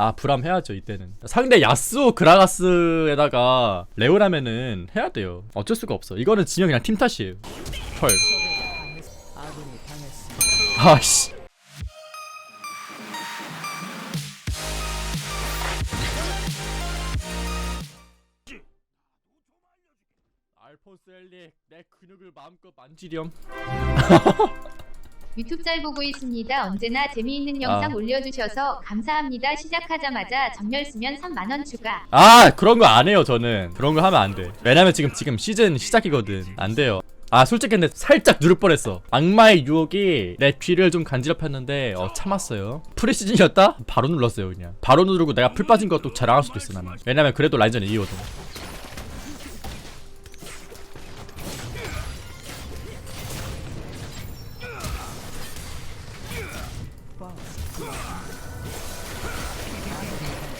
아 브람 해야죠 이때는. 상대 야스오 그라가스에다가 레오라면은 해야 돼요. 어쩔 수가 없어. 이거는 진영 그냥 팀 탓이에요. 헐. 아씨. 알폰스 엘리 내 근육을 마음껏 만지렴 유튜브 잘 보고 있습니다. 언제나 재미있는 영상 아. 올려주셔서 감사합니다. 시작하자마자 전멸 쓰면 3만원 추가. 아 그런 거 안 해요 저는 그런 거 하면 안돼 왜냐면 지금 지금 시즌 시작이거든 안 돼요 아 솔직히 근데 살짝 누를 뻔했어 악마의 유혹이 내 귀를 좀 간지럽혔는데 어 참았어요 프리시즌이었다? 바로 눌렀어요 그냥 바로 누르고 내가 풀 빠진 것도 자랑할 수도 있어 나는 왜냐면 그래도 라인전 2거든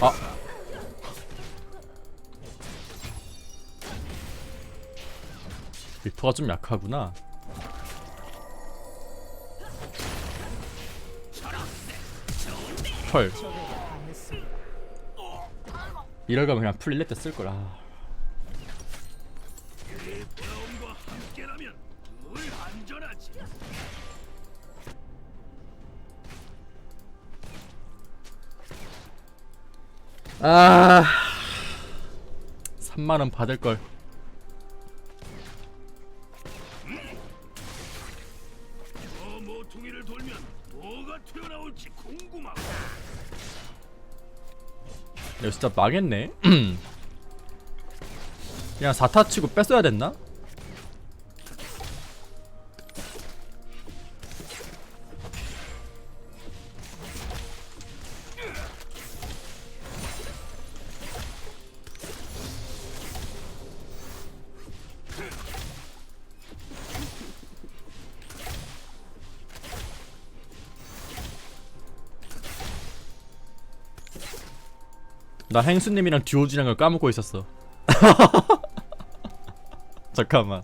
아. 리퍼가 좀 약하구나. 헐. 이럴 거면 그냥 풀 1렙 때쓸 거라 아. 3만원 받을걸. 저 모퉁이를 돌면 뭐가 튀어나올지 궁금하고 이거 진짜 망했네. 그냥 4타 치고 뺐어야 됐나? 나 행수님이랑 듀오지랑 걸 까먹고 있었어 잠깐만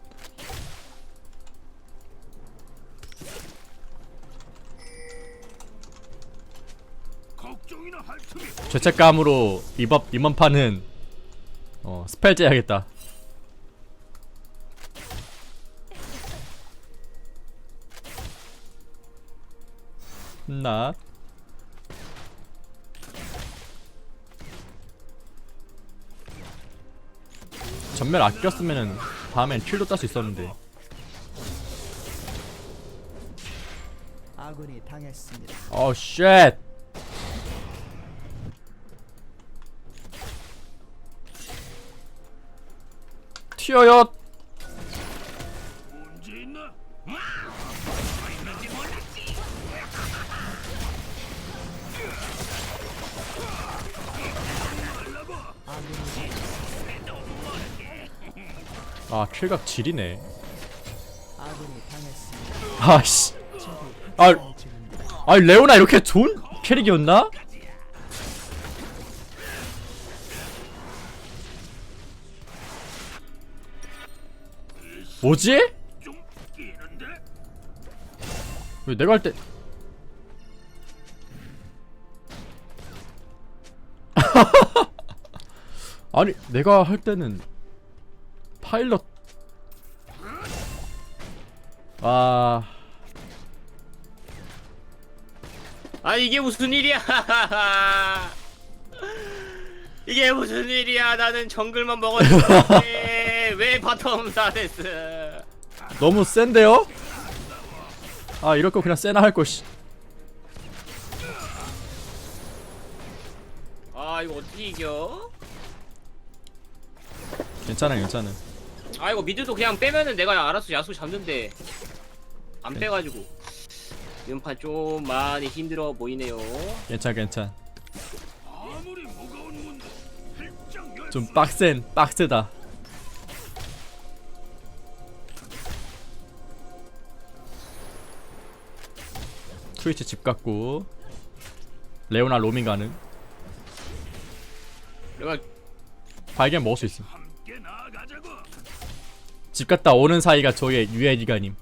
죄책감으로 이번 이번 판은 어 스펠 째야겠다. 나 전멸 아꼈으면은 다음엔 킬도 딸 수 있었는데 아군이 당했습니다. 어 쉣. 튀어요. 아 킬각 당했습니다. 아씨. 아. 아니 레오나 이렇게 좋은 캐릭이었나? 뭐지? 왜 내가 할 때? 아니 내가 할 때는 파일럿 아 아 이게 무슨 일이야? 이게 무슨 일이야? 나는 정글만 먹었는데 왜 바텀 사데스? 너무 센데요? 아 이럴 거 그냥 세나 할 것이 아 이거 어떻게 이겨? 괜찮아 괜찮아 아 이거 미드도 그냥 빼면은 내가 알아서 야수 잡는데 안 빼가지고. 이번 좀 많이 힘들어 보이네요. 필장 열좀 빡센 빡세다. 트위치 집 갔고 레오나 로밍 가는. 내가 발견 먹을 수 나아가자고 집 갔다 오는 사이가 저의 유예 기간임.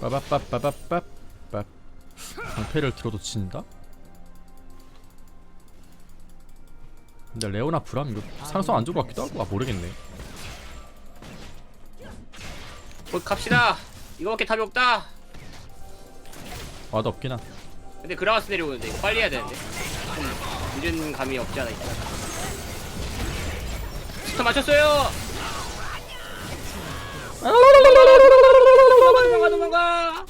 빠바빠빠빠빠 방패를 들어도 친다? 근데 레오나 브람 이거 상성 안 좋을 것 같기도 하고 아 모르겠네 곧 갑시다. 이거밖에 답이 없다. 와도 없긴 하 근데 그라가스 내려오는데 이거 빨리 해야 되는데. 좀 늦은 감이 없지 않아 있다. 스톱 맞췄어요. 도망가 도망가. 도망가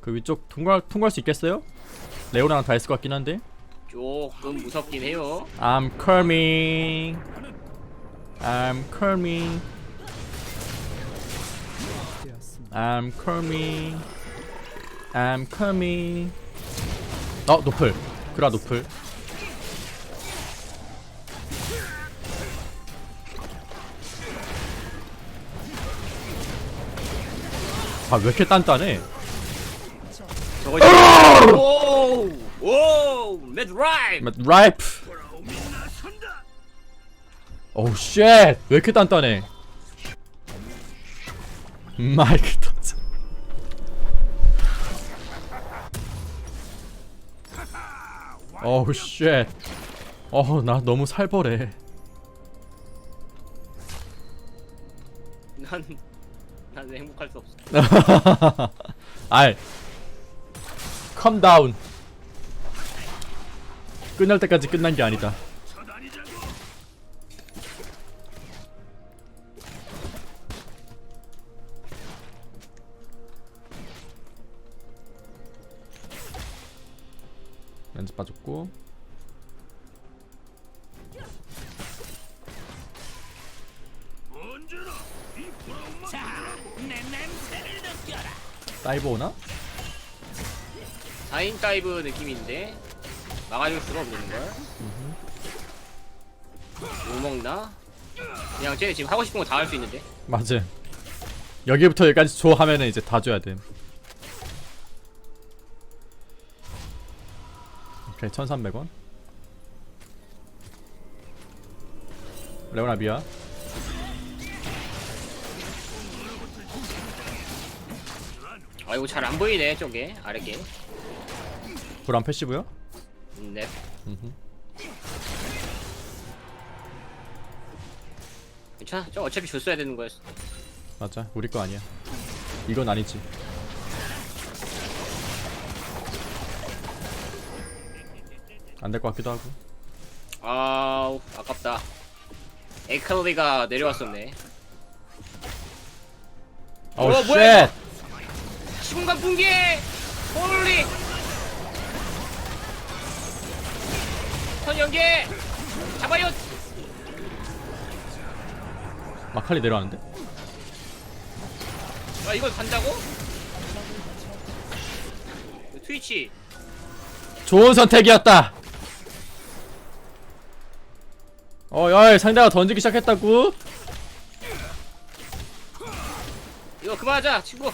그 위쪽 통과, 통과할 수 있겠어요? 레오나랑 다 했을 것 같긴 한데 조금 무섭긴 해요. I'm coming. I'm coming. I'm coming. I'm coming. 어 노플. 그라 노플. 아왜 이렇게 단단해? 저거 이제 오우 레드 라이브 라이프 브라움이 나선다. 오우 쉣왜 이렇게 단단해? 마이크 터져. 어우 쉣어나 너무 살벌해. 난, 난 행복할 수 없어. 아이. 컴 다운 끝날 때까지 끝난 게 아니다. 렌즈 빠졌고 다이브 오나? 4인 다이브 느낌인데 막아줄 수가 없는걸 뭐 먹나? 그냥 쟤네 지금 하고 싶은 거 다 할 수 있는데. 맞아 여기부터 여기까지 줘 하면은 이제 다 줘야 돼. 오케이 1300원. 레오나 미야 아 이거 잘안 보이네 저게 아래게. 불안 패시브요? 음, 네. 음흠. 괜찮아. 저 어차피 줬어야 되는 거였어. 맞아. 우리 거 아니야. 이건 아니지. 안 될 것 같기도 하고. 아우 아깝다. 에이칼리가 내려왔었네. 어우 어, 뭐야, 쉣! 시공간 붕괴! 홀리 선 연계 잡아요 마칼리 내려왔는데? 아 이걸 간다고? 트위치 좋은 선택이었다. 어, 야, 상대가 던지기 시작했다고? 이거 그만하자 친구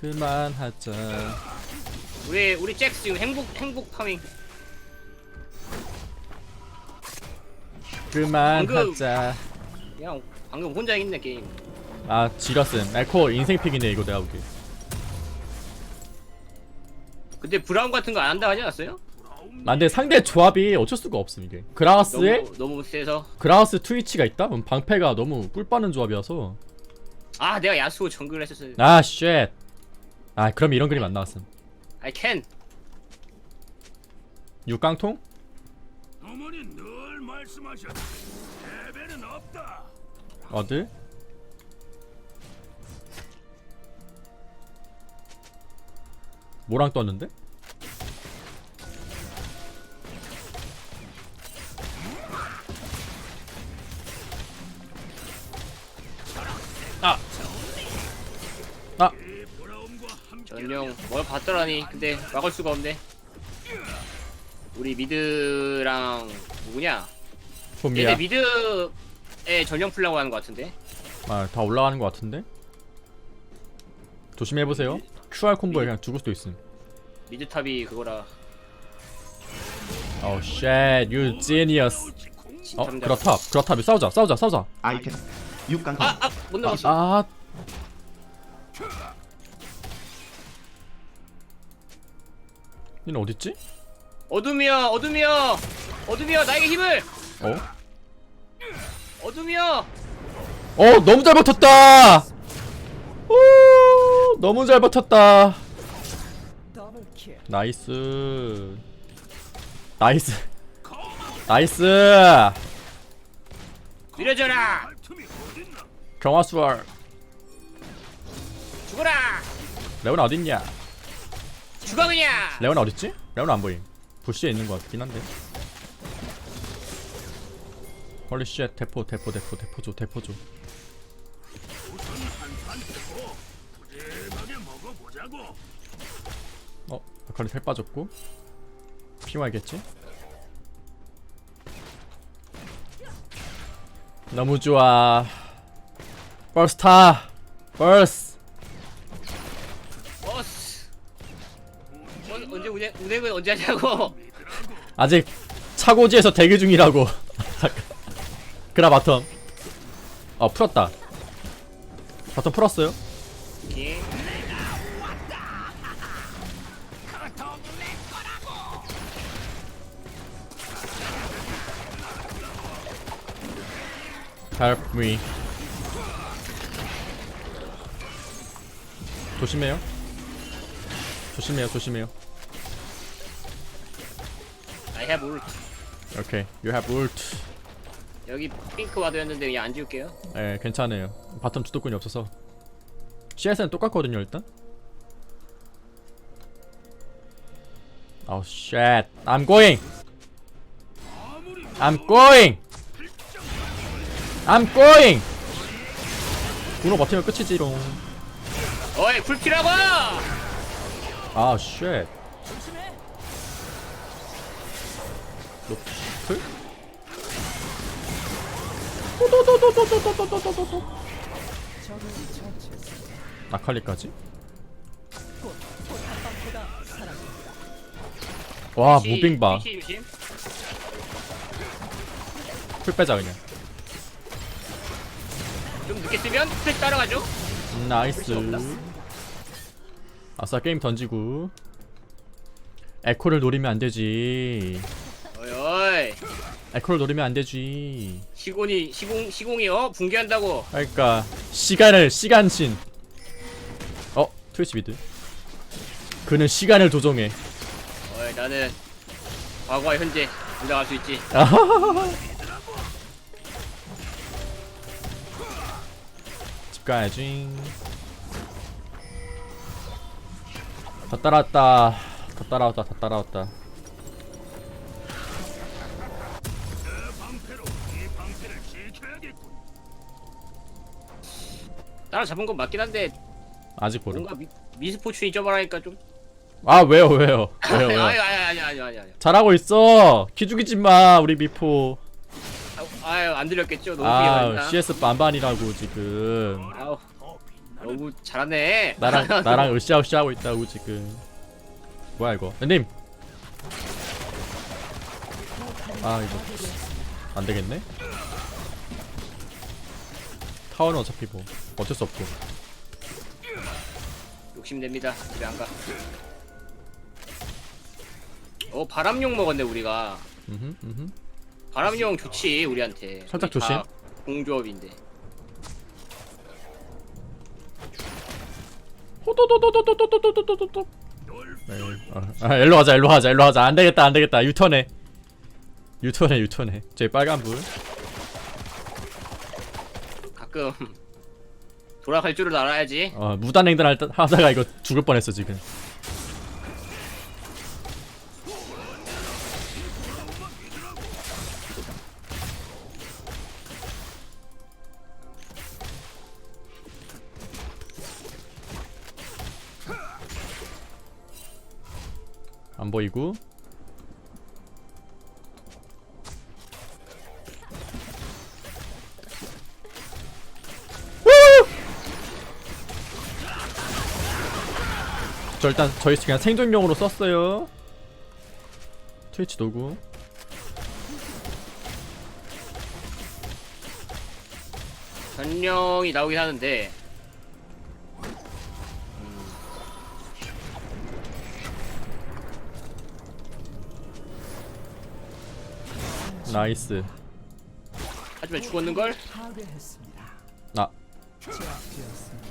그만하자. 우리 우리 잭스 지금 행복 행복 파밍 그만하자. 그냥 방금 혼자 있네 게임 아, 지렸음. 에코 인생 픽이네 이거 내가 보기. 근데 브라운 같은 거 안 한다 하지 않았어요? 아, 근데 상대 조합이 어쩔 수가 없음 이게. 그라가스에 너무 너무 세서 그라가스 트위치가 있다? 그럼 방패가 너무 꿀 빠는 조합이어서. 아 내가 야수호 정글 했었어야 아, 쉣. 아, 그럼 이런 그림 안 나왔음. I can 육깡통? 어머니 늘 말씀하셨지. 대배는 없다. 어딜? 뭐랑 떴는데? 아! 아! 전령 뭘 봤더라니 근데 막을 수가 없네 우리 미드랑 누구냐 좀비야 얘네 미드에 전령 풀라고 하는 것 같은데 아, 다 올라가는 것 같은데? 조심해보세요 QR 콤보에 그냥 죽을 수도 있음 미드 탑이 그거라 Oh shit, you genius 어? 진탐자. 그렇탑 그렇탑이 싸우자 싸우자 싸우자 I can 6강 아, 아, 못 넘었어. 아 얘는 어딨지? 어둠이여, 어둠이여, 어둠이여, 나에게 힘을. 어? 어둠이여. 어 너무 잘 버텼다 오 너무 잘 버텼다. 나이스 나이스 나이스 느려져라. 경화수월 죽어라. 레오나 어딨냐 죽어 그냥. 레오나 어딨지? 레오나 안 보임 부시에 있는 것 같긴 한데 헐리 쉣 대포 대포 대포 대포 줘 대포 줘. 어? 아칼리 살 빠졌고 피마겠지? 너무 좋아 벌스 버스. 언, 언제 운행 운행은 언제 하냐고. 아직 차고지에서 대기 중이라고 그라 바텀 어 풀었다 바텀 풀었어요? 오케이. Help me 조심해요 조심해요 조심해요 I have ult. 오케이 you have ult 여기 핑크 와드였는데 그냥 안 지울게요. 예 괜찮아요 바텀 주도권이 없어서 CS는 똑같거든요 일단 아우 쉣 I'm going I'm going I'm going 군호 버티면 끝이지롱 어이 불키라고. 아 쉣. 노플? 포탑방보다 사라집니다. 와 시- 무빙 봐. 풀 빼자 그냥. 좀 늦게 쓰면 풀 따라가죠. 나이스. 아싸 게임 던지고. 에코를 노리면 안 되지. 에코를 노리면 안 되지. 시공이 시공 시공이 어 붕괴한다고. 그러니까 시간을 시간신. 어 트위치 미드. 그는 시간을 조종해. 어이 나는 과거와 현재 분장할 수 있지. 집 가야지. 다 따라왔다. 다 따라왔다. 다 따라왔다. 따라 잡은 건 맞긴 한데 아직 모르. 뭔가 미, 미스포춘이 쩌발하니까 좀. 아 왜요 왜요 왜요 아니 왜요? 아니 아니 아니 아니 아니. 잘하고 있어. 기죽이지 마 우리 미포. 아유 안 들렸겠죠. 너무 아 비하했나? CS 반반이라고 지금. 아우 너무 잘하네. 나랑 나랑 으쌰으쌰 하고 있다고 지금. 뭐야 이거? 님. 아 이거 안 되겠네. 타워는 어차피 뭐 어쩔 수 없고. 욕심냅니다. 집에 안 가. 어 바람용 먹었네 우리가. 음흠 음흠. 바람용 좋지 우리한테. 살짝 우리 다 조심. 공조업인데. 호도도도도도도도도도도도. 네, 어, 아 일로 가자 일로 가자 일로 가자 안 되겠다 안 되겠다 유턴해. 유턴해 유턴해. 저기 빨간 불. 가끔 돌아갈 줄을 알아야지. 어 무단 횡단 할 때- 하다가 이거 죽을 뻔했어 지금. 안 보이고 저 일단 저희 그냥 생존용으로 썼어요. 트위치 도구. 전령이 나오긴 하는데 나이스 하지만 죽었는 걸. 파괴했습니다. 아 제압되었습니다.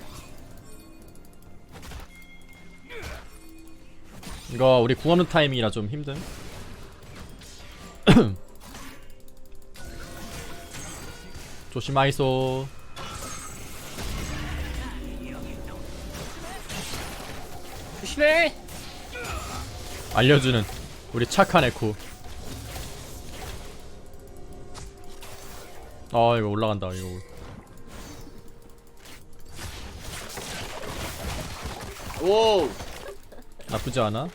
이거 우리 구하는 타이밍이라 좀 힘든. 조심하이소. 조심해. 알려주는 우리 착한 에코. 아 이거 올라간다 이거. 오, 나쁘지 않아?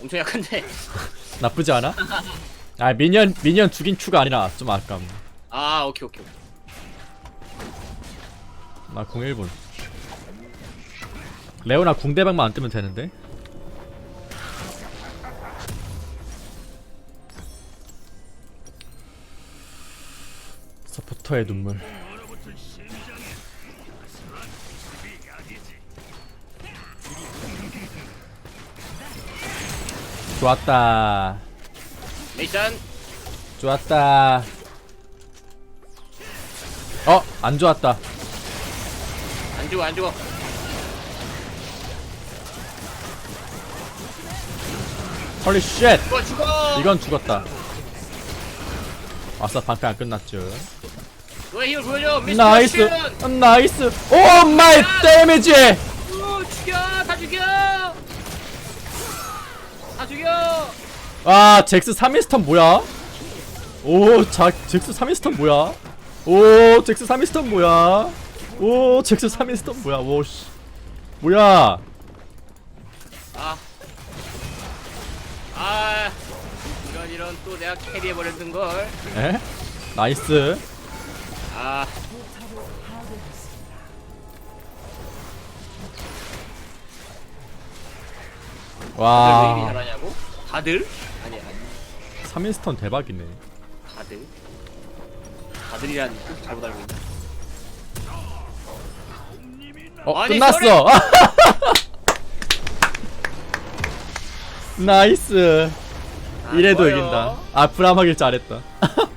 엄청 약한데. 나쁘지 않아? 아 미니언 미니언 죽인 추가 아니라 좀 아깝네 아, 오케이 오케이. 오케이. 나 01분 레오나 궁대박만 안 뜨면 되는데 서포터의 눈물 좋았다 메이션. 좋았다 어! 안 좋았다 안 죽어 안 죽어. 헐리 쉣 죽어 죽어. 이건 죽었다 아싸 방패 안 끝났죠 너의 힘을 보여줘. 미스터 나이스 션! 나이스 오 마이 데미지 다 죽여. 아 잭스 3인스턴 뭐야 오 자, 잭스 3인스턴 뭐야 오 잭스 3인스턴 뭐야 오 잭스 3인스턴 뭐야 오씨 뭐야 아. 아. 이런 이런 또 내가 캐리해 버렸는 걸. 에? 나이스 아. 다들 왜 이리 와 잘하냐고? 다들? 아니 아니 3인스턴 대박이네 다들. 다들이란 꼭 잘못 알고 있나? 어 아니, 끝났어 나이스 이래도 아. 이긴다 아 브람하길 잘했다